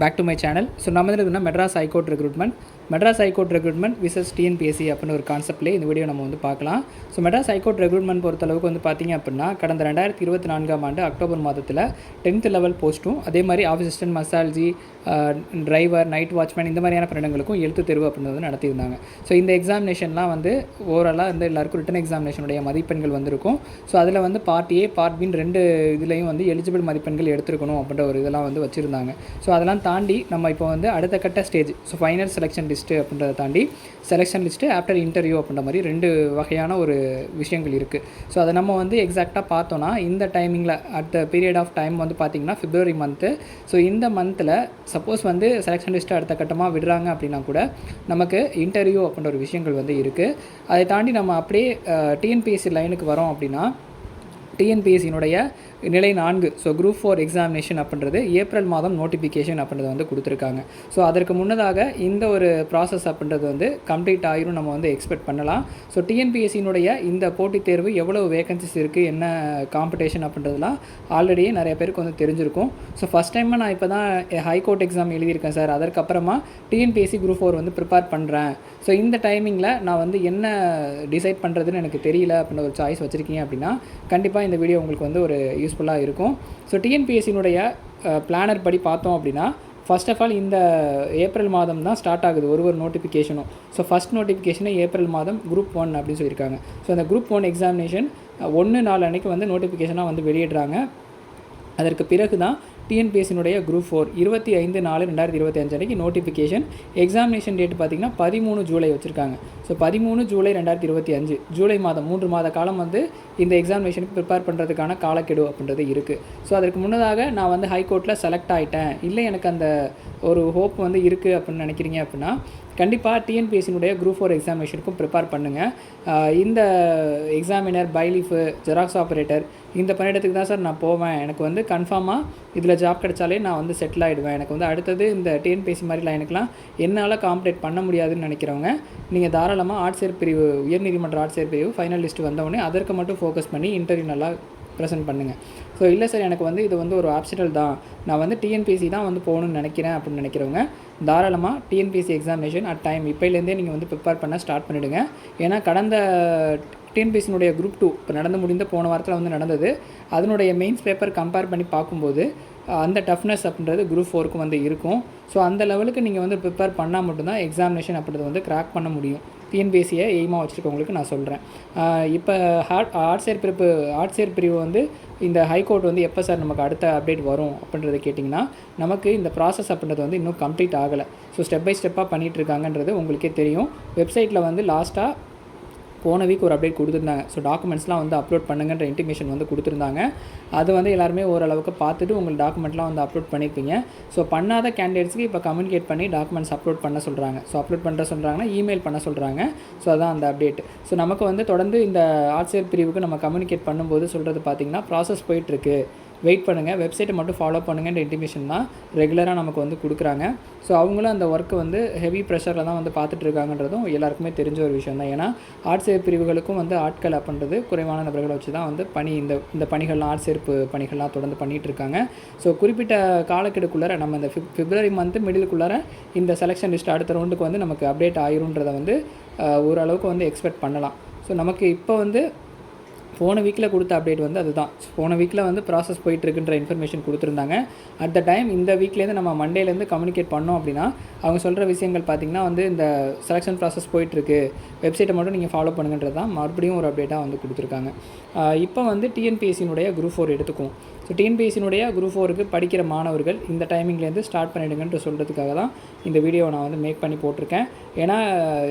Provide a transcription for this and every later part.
Back to my channel so நம்ம வந்து Madras high court recruitment Madras high court recruitment versus TNPSC அப்படின்னு ஒரு கான்செப்ட்லேயே இந்த வீடியோ நம்ம வந்து பார்க்கலாம். ஸோ மெட்ராஸ் ஹைகோர்ட் ரெக்ரூட்மெண்ட் பொறுத்தளவுக்கு வந்து பார்த்தீங்க அப்படின்னா கடந்த ரெண்டாயிரத்தி இருபத்தி நான்காம் ஆண்டு அக்டோபர் மாதத்தில் டென்த் லெவல் போஸ்ட்டும் அதே மாதிரி ஆஃபீஸ் அசிஸ்டன்ட் மசால்ஜி டிரைவர் நைட் வாட்ச்மேன் இந்த மாதிரியான பணியிடங்களுக்கும் எழுத்து தேர்வு அப்படின்றது நடத்தியிருந்தாங்க. ஸோ இந்த எக்ஸாமினேஷன்லாம் வந்து ஓவராலாக வந்து எல்லாருக்கும் ரிட்டன் எக்ஸாமினேஷனுடைய மதிப்பெண்கள் வந்திருக்கும். ஸோ அதில் வந்து பார்ட் ஏ பார்ட் பின் ரெண்டு இதுலேயும் வந்து எலிஜிபிள் மதிப்பெண்கள் எடுத்துருக்கணும் அப்படின்ற ஒரு இதெல்லாம் வந்து வச்சுருந்தாங்க. ஸோ அதெல்லாம் தாண்டி நம்ம இப்போ வந்து அடுத்த கட்ட stage so final selection list அப்படின்றத தாண்டி செலெக்ஷன் லிஸ்ட்டு ஆஃப்டர் இன்டர்வியூ அப்படின்ற மாதிரி ரெண்டு வகையான ஒரு விஷயங்கள் இருக்குது ஸோ அதை நம்ம வந்து எக்ஸாக்டாக பார்த்தோன்னா இந்த டைமிங்கில் at the period of time வந்து பார்த்திங்கன்னா ஃபிப்ரவரி மந்த்து ஸோ இந்த மந்தில் சப்போஸ் வந்து செலெக்ஷன் லிஸ்ட்டு அடுத்த கட்டமாக விடுறாங்க அப்படின்னா கூட நமக்கு இன்டர்வியூ அப்படின்ற ஒரு விஷயங்கள் வந்து இருக்குது அதை தாண்டி நம்ம அப்படியே டிஎன்பிஎஸ்சி லைனுக்கு வரோம் அப்படின்னா டிஎன்பிஎஸ்சியினுடைய நிலை நான்கு ஸோ குரூப் ஃபோர் எக்ஸாமினேஷன் அப்படின்றது ஏப்ரல் மாதம் நோட்டிஃபிகேஷன் அப்படின்றத வந்து கொடுத்துருக்காங்க. ஸோ அதற்கு முன்னதாக இந்த ஒரு ப்ராசஸ் அப்படின்றது வந்து கம்ப்ளீட் ஆயிரும் நம்ம வந்து எக்ஸ்பெக்ட் பண்ணலாம். ஸோ டிஎன்பிஎஸ்சியினுடைய இந்த போட்டித் தேர்வு எவ்வளோ வேகன்சிஸ் இருக்குது என்ன காம்படிஷன் அப்படின்றதுலாம் ஆல்ரெடியே நிறைய பேருக்கு வந்து தெரிஞ்சிருக்கும். ஸோ ஃபஸ்ட் டைமாக நான் இப்போ தான் ஹைகோர்ட் எக்ஸாம் எழுதியிருக்கேன் சார். அதற்கப்புறமா டிஎன்பிஎஸ்சி குரூப் ஃபோர் வந்து ப்ரிப்பேர் பண்ணுறேன் ஸோ இந்த டைமிங்கில் நான் வந்து என்ன டிசைட் பண்ணுறதுன்னு எனக்கு தெரியல அப்படின்ற ஒரு சாய்ஸ் வச்சுருக்கீங்க அப்படின்னா கண்டிப்பாக இந்த வீடியோ உங்களுக்கு வந்து ஒரு யூஸ்ஃபுல்லாக இருக்கும். ஸோ டிஎன்பிஎஸ்சினுடைய பிளானர் படி பார்த்தோம் அப்படின்னா ஃபஸ்ட் ஆஃப் ஆல் இந்த ஏப்ரல் மாதம் தான் ஸ்டார்ட் ஆகுது ஒரு ஒரு நோட்டிஃபிகேஷனும் ஸோ ஃபஸ்ட் நோட்டிஃபிகேஷனே ஏப்ரல் மாதம் குரூப் ஒன் அப்படின்னு சொல்லியிருக்காங்க. ஸோ அந்த குரூப் ஒன் எக்ஸாமினேஷன் ஒன்று நாலு அன்றைக்கி வந்து நோட்டிஃபிகேஷனாக வந்து வெளியிடுறாங்க. அதற்கு பிறகு தான் டிஎன்பிஎஸ்சினுடைய குரூப் ஃபோர் இருபத்தி ஐந்து நாலு ரெண்டாயிரத்தி இருபத்தி அஞ்சு அன்றைக்கி நோட்டிஃபிகேஷன் எக்ஸாமினேஷன் டேட் பார்த்திங்கன்னா பதிமூணு ஜூலை வச்சுருக்காங்க. ஸோ பதிமூணு ஜூலை ரெண்டாயிரத்தி இருபத்தி அஞ்சு ஜூலை மாதம் மூன்று மாத காலம் வந்து இந்த எக்ஸாமினேஷனுக்கு ப்ரிப்பேர் பண்ணுறதுக்கான காலக்கெடு அப்படின்றது இருக்குது ஸோ அதற்கு முன்னதாக நான் வந்து ஹைகோர்ட்டில் செலக்ட் ஆகிட்டேன் இல்லை எனக்கு அந்த ஒரு ஹோப் வந்து இருக்குது அப்படின்னு நினைக்கிறீங்க அப்படின்னா கண்டிப்பாக டிஎன்பிஎஸ்சினுடைய குரூப் ஃபோர் எக்ஸாமினேஷனுக்கும் ப்ரிப்பேர் பண்ணுங்கள் இந்த எக்ஸாமினர் பைலீஃபு ஜெராக்ஸ் ஆப்ரேட்டர் இந்த பணியிடத்துக்கு தான் சார் நான் போவேன். எனக்கு வந்து கன்ஃபார்மாக இதில் ஜாப் கிடைச்சாலே நான் வந்து செட்டில் ஆகிடுவேன் எனக்கு வந்து அடுத்தது இந்த டிஎன்பிஎஸ்சி மாதிரி லைனுக்கெலாம் என்னால் காம்படேட் பண்ண முடியாதுன்னு நினைக்கிறவங்க நீங்கள் தாராளமாக ஆட்சியர் பிரிவு உயர்நீதிமன்ற ஆட்சியர் பிரிவு ஃபைனல் லிஸ்ட் வந்தவுடனே அதற்கு மட்டும் ஃபோக்கஸ் பண்ணி இன்டர்வியூ நல்லா ப்ரெசென்ட் பண்ணுங்கள் ஸோ இல்லை சார் எனக்கு வந்து இது வந்து ஒரு ஆப்ஷனல் தான். நான் வந்து டிஎன்பிசி தான் வந்து போகணும்னு நினைக்கிறேன் அப்படின்னு நினைக்கிறவங்க தாராளமாக டிஎன்பிசி எக்ஸாமினேஷன் அட் டைம் இப்போலேருந்தே நீங்கள் வந்து ப்ரிப்பேர் பண்ண ஸ்டார்ட் பண்ணிவிடுங்க ஏன்னா கடந்த டிஎன்பிஎஸ்சினுடைய குரூப் டூ இப்போ நடந்து முடிந்த போன வாரத்தில் வந்து நடந்தது. அதனுடைய மெயின்ஸ் பேப்பர் கம்பேர் பண்ணி பார்க்கும்போது அந்த டஃப்னஸ் அப்படின்றது குரூப் ஃபோருக்கும் வந்து இருக்கும். ஸோ அந்த லெவலுக்கு நீங்கள் வந்து ப்ரிப்பேர் பண்ணால் மட்டும்தான் எக்ஸாமினேஷன் அப்படின்றது வந்து கிராக் பண்ண முடியும். டிஎன்பிஎஸ்சியை எய்மாக வச்சுருக்கவங்களுக்கு நான் சொல்கிறேன் இப்போ ஹார்ட் ஆர்ட்ஸியர் பிரிப்பு ஆர்ட்ஸியர் பிரிவு வந்து இந்த ஹைகோர்ட் வந்து எப்போ சார் நமக்கு அடுத்த அப்டேட் வரும் அப்படின்றத கேட்டிங்கன்னா நமக்கு இந்த ப்ராசஸ் அப்படின்றது வந்து இன்னும் கம்ப்ளீட் ஆகலை. ஸோ ஸ்டெப் பை ஸ்டெப்பாக பண்ணிகிட்ருக்காங்கன்றது உங்களுக்கே தெரியும். வெப்சைட்டில் வந்து லாஸ்ட்டாக போன வீக் ஒரு அப்டேட் கொடுத்துருந்தாங்க. ஸோ டாக்குமெண்ட்ஸ்லாம் வந்து அப்லோட் பண்ணுங்கன்ற இன்டிமேஷன் வந்து கொடுத்துருந்தாங்க. அது வந்து எல்லாருமே ஓரளவுக்கு பார்த்துட்டு உங்கள் டாக்குமெண்ட்லாம் வந்து அப்லோட் பண்ணியிருப்பீங்க ஸோ பண்ணாத கேண்டிடேட்ஸ்க்கு இப்போ கம்யூனிகேட் பண்ணி டாக்குமெண்ட்ஸ் அப்லோட் பண்ண சொல்கிறாங்க ஸோ அப்லோட் பண்ணுற சொல்கிறாங்கன்னா இமெயில் பண்ண சொல்கிறாங்க ஸோ அதான் அந்த அப்டேட் ஸோ நமக்கு வந்து தொடர்ந்து இந்த ஆட்சியர் பிரிவுக்கு நம்ம கம்யூனிகேட் பண்ணும்போது சொல்கிறது பார்த்திங்கன்னா ப்ராசஸ் போயிட்டுருக்கு வெயிட் பண்ணுங்கள் வெப்சைட்டை மட்டும் ஃபாலோ பண்ணுங்கன்ற இன்டிமேஷன் தான் ரெகுலராக நமக்கு வந்து கொடுக்குறாங்க. ஸோ அவங்களும் அந்த ஒர்க்கு வந்து ஹெவி ப்ரெஷரில் தான் வந்து பார்த்துட்டு இருக்காங்கன்றதும் எல்லாருக்குமே தெரிஞ்ச ஒரு விஷயம் தான். ஏன்னா ஆட்சேர் பிரிவுகளுக்கும் வந்து ஆட்கள் அப்படின்றது குறைவான நபர்களை வச்சு தான் வந்து பணி இந்த இந்த பணிகள்லாம் ஆட்சேர்ப்பு பணிகள்லாம் தொடர்ந்து பண்ணிகிட்டு இருக்காங்க. ஸோ குறிப்பிட்ட காலக்கெடுக்குள்ளார நம்ம இந்த ஃபிப் பிப்ரவரி மந்த்து மிடிலுக்குள்ளார இந்த செலெக்ஷன் லிஸ்ட் அடுத்த ரவுண்டுக்கு வந்து நமக்கு அப்டேட் ஆயிருன்றதை வந்து ஓரளவுக்கு வந்து எக்ஸ்பெக்ட் பண்ணலாம். ஸோ நமக்கு இப்போ வந்து போன வீக்கில் கொடுத்த அப்டேட் வந்து அதுதான். போன வீக்கில் வந்து ப்ராசஸ் போயிட்டுருக்குன்ற இன்ஃபர்மேஷன் கொடுத்துருந்தாங்க. அட் த டைம் இந்த வீக்லேருந்து நம்ம மண்டேலேருந்து கம்யூனிகேட் பண்ணோம் அப்படின்னா அவங்க சொல்கிற விஷயங்கள் பார்த்திங்கன்னா வந்து இந்த செலெக்ஷன் ப்ராசஸ் போயிட்டுருக்கு. வெப்சைட்டை மட்டும் நீங்கள் ஃபாலோ பண்ணுங்கன்றது தான் மறுபடியும் ஒரு அப்டேட்டாக வந்து கொடுத்துருக்காங்க. இப்போ வந்து டிஎன்பிஎஸ்சினுடைய குரூப் ஃபோர் எடுத்துக்கும் ஸோ டிஎன்பிஎஸ்சினுடைய குரூப் ஃபோருக்கு படிக்கிற மாணவர்கள் இந்த டைமிங்லேருந்து ஸ்டார்ட் பண்ணிவிடுங்கன்ட்டு சொல்கிறதுக்காக தான் இந்த வீடியோ நான் வந்து மேக் பண்ணி போட்டிருக்கேன். ஏன்னா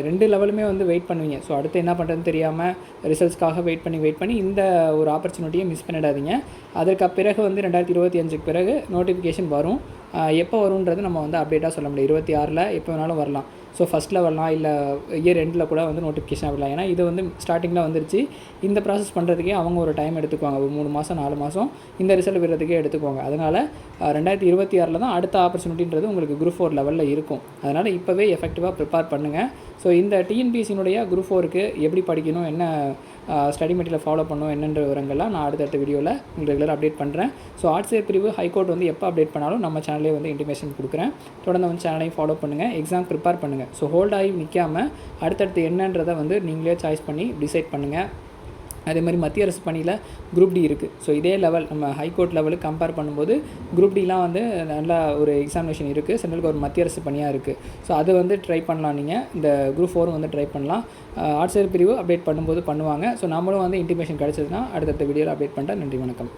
ரெண்டு லெவலுமே வந்து வெயிட் பண்ணுவீங்க. ஸோ அடுத்து என்ன பண்ணுறதுன்னு தெரியாமல் ரிசல்ட்ஸ்க்காக வெயிட் பண்ணி வெயிட் பண்ணி இந்த ஒரு ஆப்பர்ச்சுனிட்டியை மிஸ் பண்ணிடாதீங்க. அதற்கு பிறகு வந்து ரெண்டாயிரத்தி இருபத்தி அஞ்சுக்கு பிறகு நோட்டிஃபிகேஷன் வரும். எப்போ வரும்ன்றது நம்ம வந்து அப்டேட்டாக சொல்ல முடியும். இருபத்தி ஆறில் எப்போ வேணாலும் வரலாம். ஸோ ஃபஸ்ட்டில் வரலாம் இல்லை இயர் எண்டில் கூட வந்து நோட்டிஃபிகேஷன் வரலாம். ஏன்னா இது வந்து ஸ்டார்டிங்கில் வந்துருச்சு. இந்த ப்ராசஸ் பண்ணுறதுக்கே அவங்க ஒரு டைம் எடுத்துக்குவாங்க. ஒரு மூணு மாதம் நாலு மாதம் இந்த ரிசல்ட் விடுறதுக்கே எடுத்துக்குவாங்க. அதனால் ரெண்டாயிரத்தி இருபத்தி ஆறில் தான் அடுத்த ஆப்பர்ச்சுனிட்டின்றது உங்களுக்கு குரூப் ஃபோர் லெவலில் இருக்கும். அதனால் இப்போவே எஃபெக்டிவாக ப்ரிப்பேர் பண்ணுங்கள் ஸோ இந்த டிஎன்பிஎஸ்சினுடைய குரூப் ஃபோருக்கு எப்படி படிக்கணும் என்ன ஸ்டடி மெட்டீரியல் ஃபாலோ பண்ணணும் என்னென்ற விவரங்கள்லாம் நான் அடுத்தடுத்த வீடியோவில் உங்களுக்கு ரெகுலர் அப்டேட் பண்ணுறேன் ஸோ ஆர்ட்ஸ் பிரிவு ஹைகோர்ட் வந்து எப்போ அப்டேட் பண்ணாலும் நம்ம சேனலே வந்து இன்டிமேஷன் கொடுக்குறேன். தொடர்ந்து வந்து சேனலையும் ஃபாலோ பண்ணுங்கள் எக்ஸாம் ப்ரிப்பேர் பண்ணுங்கள் ஸோ ஹோல்ட் ஆகி நிற்காமல் அடுத்தடுத்து என்னன்றதை வந்து நீங்களே சாய்ஸ் பண்ணி டிசைட் பண்ணுங்கள் அதே மாதிரி மத்திய அரசு பணியில் குரூப் டி இருக்குது ஸோ இதே லெவல் நம்ம ஹைகோர்ட் லெவலுக்கு கம்பேர் பண்ணும்போது குரூப் டிலாம் வந்து நல்லா ஒரு எக்ஸாமினேஷன் இருக்குது சென்ட்ரல் கவர்மெண்ட் மத்திய அரசு பணியாக இருக்குது ஸோ அதை வந்து ட்ரை பண்ணலாம் நீங்கள் இந்த குரூப் ஃபோரும் வந்து ட்ரை பண்ணலாம். ஆட்சியர் பிரிவு அப்டேட் பண்ணும்போது பண்ணுவாங்க. ஸோ நம்மளும் வந்து இன்டிமேஷன் கிடச்சதுன்னா அடுத்தடுத்த வீடியோவில் அப்டேட் பண்ணுறேன் நன்றி வணக்கம்.